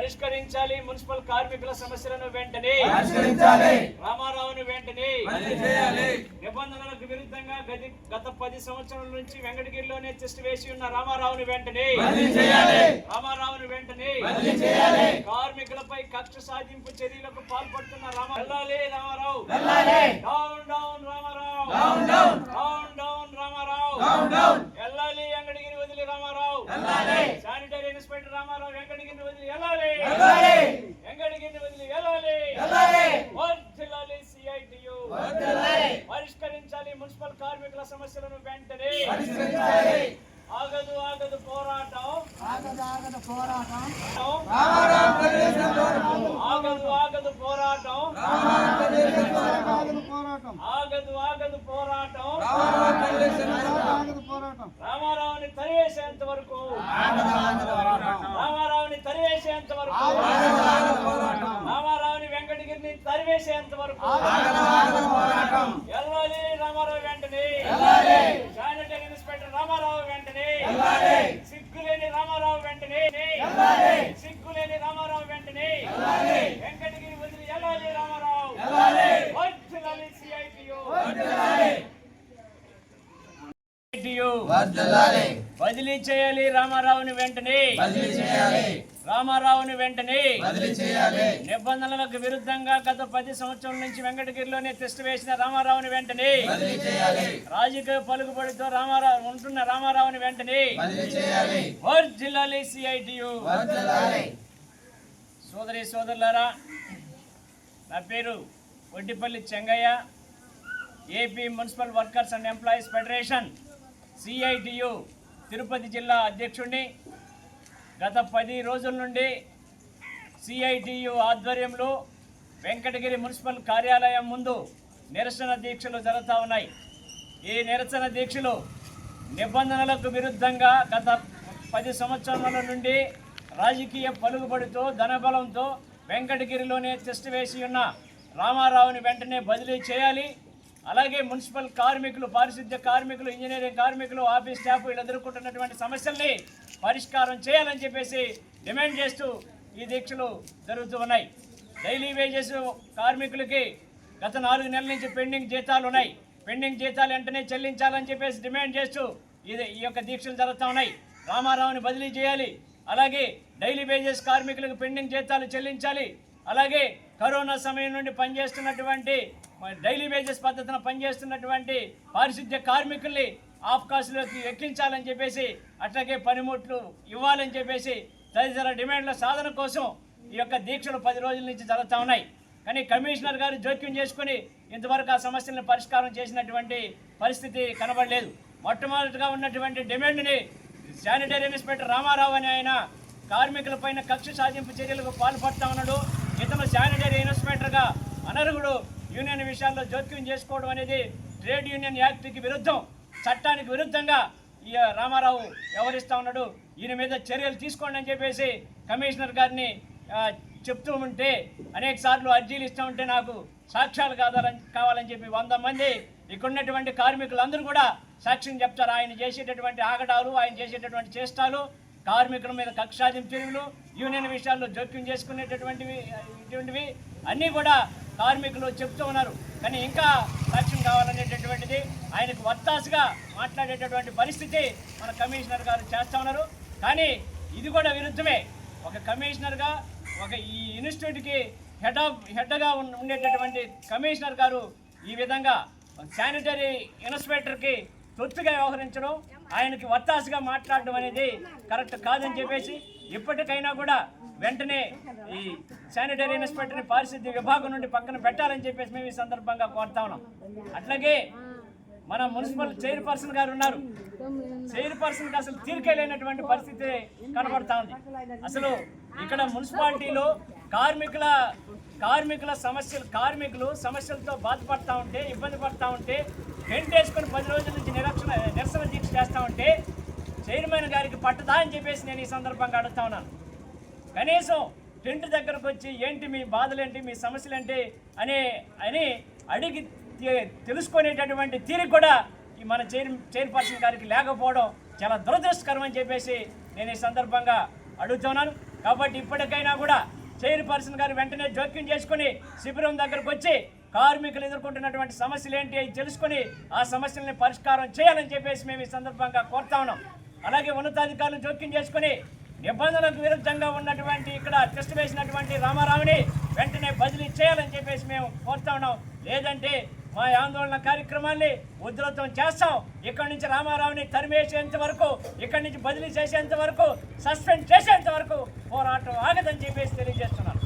పరిష్కరించాలి మున్సిపల్ కార్మికుల సమస్యలను వెంటనే. రామారావుని వెంటనే. నిబంధనలకు విరుద్ధంగా గత పది సంవత్సరాల నుంచి వెంకటగిరిలోనే టెస్ట్ వేసి ఉన్న రామారావుని వెంటనే. రామారావుని వెంటనే. కార్మికులపై కక్ష సాధింపు చర్యలకు పాల్పడుతున్న రామ వెళ్ళాలి రామారావు వెళ్ళాలి down down Ramarao down down down down Ramarao down down వెళ్ళాలి వెంకటగిరి వదిలి రామారావు వెళ్ళాలి శానిటరీ ఇన్స్పెక్టర్ రామారావు వెంకటగిరిని వదిలి వెళ్ళాలి వెళ్ళాలి వెంకటగిరిని వదిలి వెళ్ళాలి వెళ్ళాలి వర్ధిల్లాలి CITU. వెళ్ళాలి పరిష్కరించాలి మున్సిపల్ కార్మికుల సమస్యలను వెంటనే పరిష్కరించాలి ఆగదు ఆగదు పోరాటం. ఆగదు ఆగదు పోరాటం. ఆగదు ఆగదు పోరాటం. ఆగదు పోరాటం. ఆగదు ఆగదు పోరాటం. ఆగదు పోరాటం. రామారావుని తరివేసేంత వరకు. రామారావుని తరివేసేంత వరకు. రామారావుని వెంకటగిరిని వరకు. వెళ్ళాలి రామారావు వెంటనే. ఇన్స్పెక్టర్ రామారావు వెంటనే సిగ్గులేని రామారావు వెంటనే. వెంకటగిరి వదిలి వెళ్ళాలి రామారావు? వర్ధిల్లాలి బదిలీ చేయాలి రామారావుని వెంటనే. బదిలీ చేయాలి. రామారావుని వెంటనే బదిలీ చేయాలి. నిబంధనలకు విరుద్ధంగా గత పది సంవత్సరాల నుంచి వెంకటగిరిలోనే టెస్ట్ వేసిన రామారావుని వెంటనే బదిలీ చేయాలి. రాజకీయ పలుకుబడితో రామారావు ఉంటున్న రామారావుని వెంటనే బదిలీ చేయాలి. వర్ధిల్లాలి సిఐటియు. సోదరి సోదరులారా నా పేరు Vaddipalli Chengaiah AP municipal workers and employees federation CITU Tirupati జిల్లా అధ్యక్షుడిని గత పది రోజుల నుండి సిఐటియు ఆధ్వర్యంలో వెంకటగిరి మున్సిపల్ కార్యాలయం ముందు నిరసన దీక్షలు జరుగుతూ ఉన్నాయి. ఈ నిరసన దీక్షలు నిబంధనలకు విరుద్ధంగా గత పది సంవత్సరాల నుండి రాజకీయ పలుకుబడితో ధనబలంతో వెంకటగిరిలోనే టెస్ట్ వేసి ఉన్న రామారావుని వెంటనే బదిలీ చేయాలి. అలాగే మున్సిపల్ కార్మికులు పారిశుద్ధ్య కార్మికులు ఇంజనీరింగ్ కార్మికులు ఆఫీస్ స్టాఫ్ వీళ్ళు ఎదుర్కొంటున్నటువంటి సమస్యల్ని పరిష్కారం చేయాలని చెప్పేసి డిమాండ్ చేస్తూ ఈ దీక్షలు జరుగుతూ ఉన్నాయి. డైలీ వేజెస్ కార్మికులకి గత నాలుగు నెలల నుంచి పెండింగ్ జీతాలు ఉన్నాయి. పెండింగ్ జీతాలు వెంటనే చెల్లించాలని చెప్పేసి డిమాండ్ చేస్తూ ఇది ఈ యొక్క దీక్షలు జరుగుతూ ఉన్నాయి. రామారావుని బదిలీ చేయాలి. అలాగే డైలీ వేజెస్ కార్మికులకు పెండింగ్ జీతాలు చెల్లించాలి. అలాగే కరోనా సమయం నుండి పనిచేస్తున్నటువంటి డైలీ వేజెస్ పద్ధతిన పనిచేస్తున్నటువంటి పారిశుద్ధ్య కార్మికుల్ని ఆఫ్ కాస్ట్లోకి ఎక్కించాలని చెప్పేసి అట్లాగే పనిముట్లు ఇవ్వాలని చెప్పేసి తదితర డిమాండ్ల సాధన కోసం ఈ యొక్క దీక్షలు పది రోజుల నుంచి జరుగుతూ ఉన్నాయి. కానీ కమిషనర్ గారు జోక్యం చేసుకుని ఇంతవరకు ఆ సమస్యలను పరిష్కారం చేసినటువంటి పరిస్థితి కనబడలేదు. మొట్టమొదటిగా ఉన్నటువంటి డిమాండ్ని శానిటరీ ఇన్స్పెక్టర్ రామారావు అని ఆయన కార్మికులపైన కక్ష సాధింపు చర్యలకు పాల్పడతా ఉన్నాడు. ఇతను శానిటరీ ఇన్స్పెక్టర్గా అనర్హుడు. యూనియన్ విషయాల్లో జోక్యం చేసుకోవడం అనేది ట్రేడ్ యూనియన్ యాక్ట్కి విరుద్ధం. చట్టానికి విరుద్ధంగా ఈ రామారావు వ్యవహరిస్తూ ఉన్నాడు. ఈయన మీద చర్యలు తీసుకోండి అని చెప్పేసి కమిషనర్ గారిని చెప్తూ ఉంటే అనేక సార్లు అర్జీలు ఇస్తూ ఉంటే నాకు సాక్ష్యాలు కావాలని కావాలని చెప్పి వంద మంది ఇక్కడున్నటువంటి కార్మికులందరూ కూడా సాక్ష్యం చెప్తారు. ఆయన చేసేటటువంటి ఆగడాలు ఆయన చేసేటటువంటి చేష్టాలు కార్మికుల మీద కక్షాదింపు తిరుగులు యూనియన్ విషయాల్లో జోక్యం చేసుకునేటటువంటివి ఇటువంటివి అన్నీ కూడా కార్మికులు చెప్తూ ఉన్నారు. కానీ ఇంకా సాక్ష్యం కావాలనేటటువంటిది ఆయనకు వత్తాసుగా మాట్లాడేటటువంటి పరిస్థితి మన కమిషనర్ గారు చేస్తూ ఉన్నారు. కానీ ఇది కూడా విరుద్ధమే. ఒక కమిషనర్గా ఒక ఈ ఇన్స్టిట్యూట్కి హెడ్ ఆఫ్ హెడ్గా ఉండేటటువంటి కమిషనర్ గారు ఈ విధంగా శానిటరీ ఇన్స్పెక్టర్కి తొత్తుగా వ్యవహరించడం ఆయనకి వత్తాసుగా మాట్లాడడం అనేది కరెక్ట్ కాదని చెప్పేసి ఇప్పటికైనా కూడా వెంటనే ఈ శానిటరీ ఇన్స్పెక్టర్ని పారిశుద్ధ్య విభాగం నుండి పక్కన పెట్టాలని చెప్పేసి మేము ఈ సందర్భంగా కోరుతా ఉన్నాం. అట్లాగే మన మున్సిపల్ చైర్పర్సన్ గారు ఉన్నారు. చైర్పర్సన్కి అసలు తీరికే లేనటువంటి పరిస్థితి కనబడతా ఉంది. అసలు ఇక్కడ మున్సిపాలిటీలో కార్మికుల కార్మికుల సమస్యలు కార్మికులు సమస్యలతో బాధపడతా ఉంటే ఇబ్బంది పడతా ఉంటే వెంటేసుకొని పది రోజుల నుంచి నిరక్షణ నిరసన దీక్ష చేస్తూ ఉంటే చైర్మన్ గారికి పట్టదా అని చెప్పేసి నేను ఈ సందర్భంగా అడుగుతా ఉన్నాను. కనీసం టెంట్ దగ్గరకు వచ్చి ఏంటి మీ బాధలేంటి మీ సమస్యలేంటి అనే అని అడిగి తెలుసుకునేటటువంటి తీరు కూడా ఈ మన చైర్ చైర్పర్సన్ గారికి లేకపోవడం చాలా దురదృష్టకరం అని చెప్పేసి నేను ఈ సందర్భంగా అడుగుతున్నాను కాబట్టి ఇప్పటికైనా కూడా చైర్పర్సన్ గారు వెంటనే జోక్యం చేసుకుని శిబిరం దగ్గరకు వచ్చి కార్మికులు ఎదుర్కొంటున్నటువంటి సమస్యలు ఏంటి అవి తెలుసుకొని ఆ సమస్యల్ని పరిష్కారం చేయాలని చెప్పేసి మేము ఈ సందర్భంగా కోరుతా ఉన్నాం. అలాగే ఉన్నతాధికారులు జోక్యం చేసుకుని నిబంధనలకు విరుద్ధంగా ఉన్నటువంటి ఇక్కడ టెస్ట్ వేసినటువంటి రామారావుని వెంటనే బదిలీ చేయాలని చెప్పేసి మేము కోరుతా ఉన్నాం. లేదంటే మా ఆందోళన కార్యక్రమాన్ని ఉధృతం చేస్తాం. ఇక్కడి నుంచి రామారావుని తరిమేసేంత వరకు ఇక్కడి నుంచి బదిలీ చేసేంత వరకు సస్పెండ్ చేసేంత వరకు పోరాటం ఆగదని చెప్పేసి తెలియజేస్తున్నారు